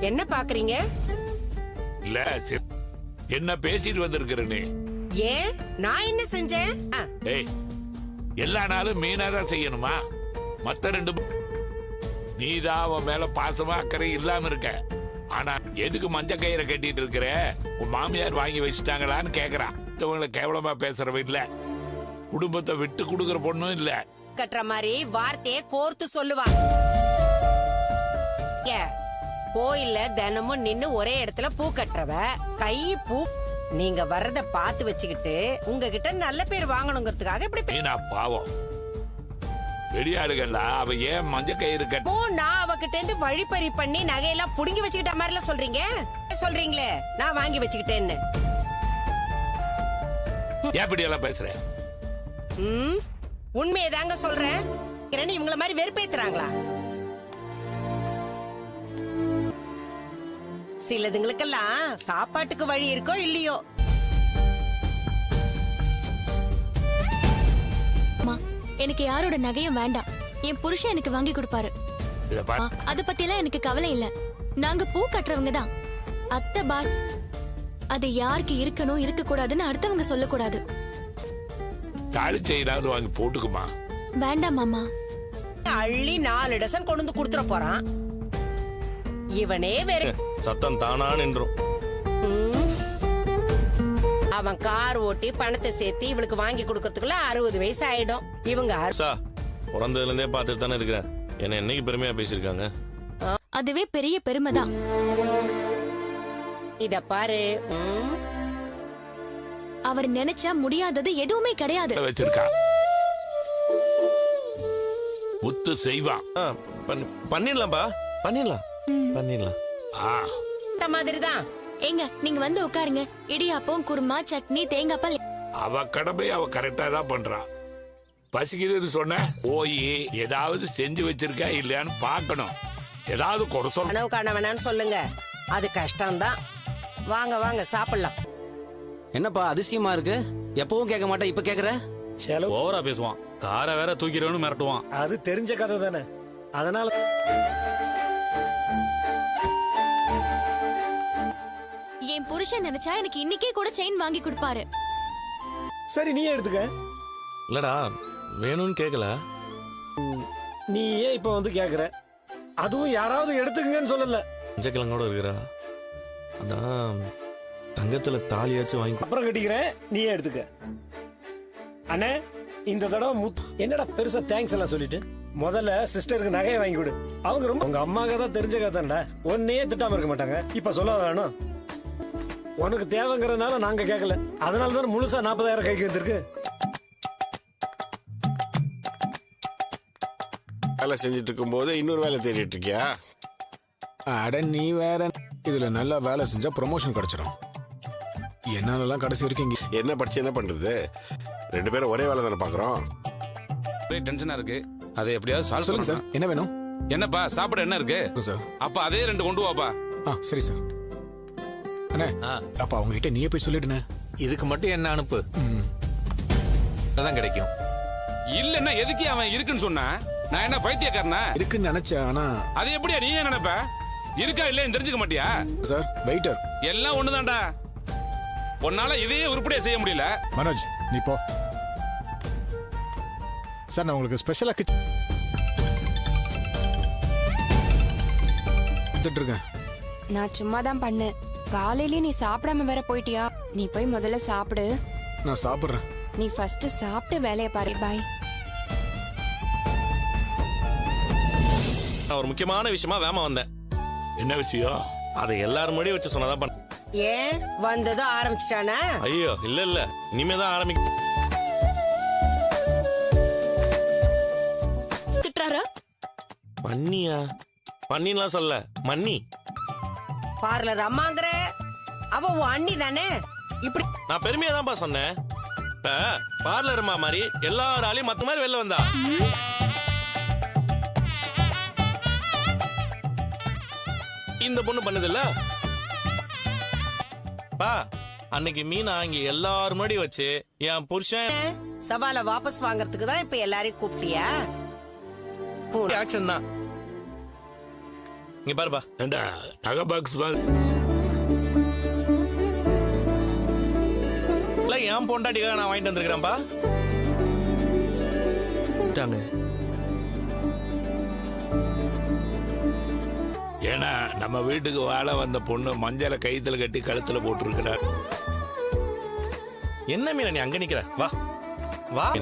என்ன பாக்குறீங்க? இல்ல என்ன பேசிட்டு வந்திருக்கிற நீ ஏன்? நான் என்ன செஞ்சேன்? ஏய் எல்லா நாளும் மீனா தான் செய்யணுமா? மத்த ரெண்டு நீதான் அவன் மேல பாசமா அக்கறை இல்லாம இருக்க. ஆனா எதுக்கு மஞ்ச கயிறை கட்டிட்டு இருக்கிற? உன் மாமியார் வாங்கி வச்சுட்டாங்களான்னு கேக்குறான். மத்தவங்களை கேவலமா பேசுறவ இல்ல குடும்பத்தை விட்டு கொடுக்கற பொண்ணும் இல்ல. கட்டுற மாதிரி வார்த்தையை கோர்த்து சொல்லுவா. கோயில்ல தினமும் நின்னு ஒரே இடத்துல பூ கட்டுறவ கை பூ நீங்க வர்றத பார்த்து வச்சுக்கிட்டு உங்ககிட்ட நல்ல பேர் வாங்கணுங்கிறதுக்காக இப்படி பே- பாவம்? வெளியாடுகள்ல அவ ஏன் மஞ்ச கயிறு கட்ட ஓ நான் அவகிட்ட இருந்து வழிப்பறி பண்ணி நகையெல்லாம் புடுங்கி வச்சுக்கிட்ட மாதிரிலாம் சொல்றீங்க? சொல்றீங்களே நான் வாங்கி வச்சுக்கிட்டேன்னு. ஏன் இப்படி எல்லாம் பேசுற? ம்? உண்மையை தாங்க சொல்றேன் இவங்கள மாதிரி வெறுப்பேத்துறாங்களா? சிலதுங்களுக்கெல்லாம் சாப்பாட்டுக்கு வழி இருக்கோ இல்லையோ? அம்மா எனக்கு யாரோட நகையும் வேண்டாம். என் புருஷன் எனக்கு வாங்கி கொடுப்பாரு. அத பத்தியெல்லாம் எனக்கு கவலை இல்ல. நாங்க பூ கட்டுறவங்க தான். அத்தை பா அது யாருக்கு இருக்கணும் இருக்க கூடாதுன்னு அடுத்தவங்க சொல்லக்கூடாது. தாலி செயினாவது வாங்கி போட்டுக்குமா? வேண்டாம் மாமா. அள்ளி நாலு டசன் கொண்டு வந்து கொடுத்துட போறான். இவனே வேற. சத்தம் தானா நின்றும். அவன் கார் ஓட்டி பணத்தை சேர்த்து இவளுக்கு வாங்கி கொடுக்கறதுக்குள்ள அறுபது வயசு ஆயிடும். இவங்க பிறந்ததுல இருந்தே பார்த்துட்டு தானே இருக்கிறேன். என்ன என்னைக்கு பெருமையா பேசியிருக்காங்க? அதுவே பெரிய பெருமை தான். இத பாரு. அவர் நினைச்சா முடியாதது எதுவுமே கிடையாது. வச்சிருக்கா. முத்து பண்ணி- பண்ணிடலாம்பா பண்ணிடலாம். பண்ணிடலாம். ஆ. இந்த மாதிரிதான். ஏங்க நீங்க வந்து உட்காருங்க. இடியாப்பம் குருமா சட்னி தேங்காய் பால். அவ கடமை அவ கரெக்டா தான் பண்றா. பசிக்குதுன்னு சொன்ன போய் ஏதாவது செஞ்சு வச்சிருக்கா இல்லையான்னு பார்க்கணும். ஏதாவது குறை சொல்ல கனவு காண வேணாம்னு சொல்லுங்க. அது கஷ்டம்தான். வாங்க வாங்க சாப்பிடலாம். என்னப்பா அதிசயமா இருக்கு? எப்பவும் கேட்க மாட்டேன் இப்ப கேக்குற? செலவு ஓவரா பேசுவான். காரை வேற தூக்கிறவனு மிரட்டுவான். அது தெரிஞ்ச கதை தானே. அதனால என் புருஷன் நினைச்சா எனக்கு இன்னைக்கே கூட செயின் வாங்கி கொடுப்பாரு. சரி நீயே எடுத்துக்க. இல்லடா வேணும்னு கேட்கல நீ ஏன் இப்ப வந்து கேக்குற? அதுவும் யாராவது எடுத்துக்கங்கன்னு சொல்லல. மஞ்சக்கிழங்கோட இருக்கிறா. அதான் தங்கத்துல தாலியாச்சும் வாங்கி. அப்புறம் கட்டிக்கிறேன். நீயே எடுத்துக்க. அண்ணே இந்த தடவை முத் என்னடா பெருசா தேங்க்ஸ் எல்லாம் சொல்லிட்டு? முதல்ல சிஸ்டருக்கு நகையை வாங்கி கொடு. அவங்க ரொம்ப உங்க அம்மாவுக்கு தான் தெரிஞ்ச கதான்டா ஒன்னையே திட்டாம இருக்க மாட்டாங்க. இப்ப சொல்ல வேணும் உனக்கு தேவைங்கிறதுனால நாங்க கேட்கல அதனால தானே முழுசா நாற்பதாயிரம் கைக்கு வந்திருக்கு. வேலை செஞ்சுட்டு இருக்கும்போது இன்னொரு வேலை தேடிட்டு இருக்கியா அட நீ வேற. இதுல நல்லா வேலை செஞ்சா ப்ரொமோஷன் கிடைச்சிடும் என்னாலலாம் கடைசி வரைக்கும் இங்க என்ன படிச்சு என்ன பண்றது? ரெண்டு பேரும் ஒரே வேலை தானே பாக்குறோம். ஒரே டென்ஷனா இருக்கு. அதை எப்படியாவது சால்வ் சொல்லுங்க சார் என்ன வேணும்? என்னப்பா சாப்பிட என்ன இருக்கு? சார் அப்ப அதே ரெண்டு கொண்டு வாப்பா. ஆ சரி சார் அப்ப அவங்க கிட்ட நீயே போய் சொல்லிடுனே. இதுக்கு மட்டும் என்ன அனுப்பு? தான் கிடைக்கும். இல்லன்னா எதுக்கு அவன் இருக்குன்னு சொன்னா? நான் என்ன பைத்தியக்காரனா? இருக்குன்னு நினைச்சேன் ஆனா அது எப்படியா நீ ஏன் நினைப்ப? இருக்கா இல்லைன்னு தெரிஞ்சுக்க மாட்டியா? Sir waiter. எல்லாம் ஒண்ணுதான்டா. உன்னால இதையே உருப்படியா செய்ய முடியல. மனோஜ் நீ போ. சார் நான் உங்களுக்கு ஸ்பெஷலா கிச்சன் இருக்கேன். நான் சும்மா தான் பண்ணேன். காலையிலே நீ சாப்பிடாம வேற போயிட்டியா? நீ போய் முதல்ல சாப்பிடு. நான் சாப்பிடுறேன். நீ ஃபர்ஸ்ட் சாப்பிட்டு வேலையை பாரு. பாய் நான் ஒரு முக்கியமான விஷயமா வேமா வந்தேன். என்ன விஷயம்? அதை எல்லாரும் முன்னாடி வச்சு சொன்னதான் பண்ண ஏன்? வந்ததும் ஆரம்பிச்சிட்டானா? ஐயோ இல்ல இல்ல. இனிமே தான் ஆரம்பிக்க திட்டுறாரா? பண்ணியா? பண்ணிலாம் சொல்ல மன்னி. பார்லர் அம்மாங்கிற அவ உன் அண்ணி தானே? இப்படி நான் பெருமையா தான்ப்பா சொன்னேன். இப்ப பார்லர் அம்மா மாதிரி எல்லாராலையும் மத்த மாதிரி வெளில வந்தா? இந்த பொண்ணு பண்ணுதில்ல? பா அன்னைக்கு மீனா இங்க எல்லாரும் முன்னாடி வச்சு என் புருஷன் சவாலை வாபஸ் வாங்குறதுக்கு தான் இப்ப எல்லாரையும் கூப்பிட்டியா? ஆக்ஷன் தான். இங்க பாருப்பா. நகை பாக்ஸ் மாதிரி என் பொண்டாட்டிக்காக நான் வாங்கிட்டு வந்திருக்கிறேன்ப்பா. ஏன்னா நம்ம வீட்டுக்கு வாழ வந்த பொண்ணு மஞ்சளை கைத்துல கட்டி கழுத்துல போட்டிருக்கிறார். என்ன மீனா நீ அங்க நிக்கிற? வா. வா.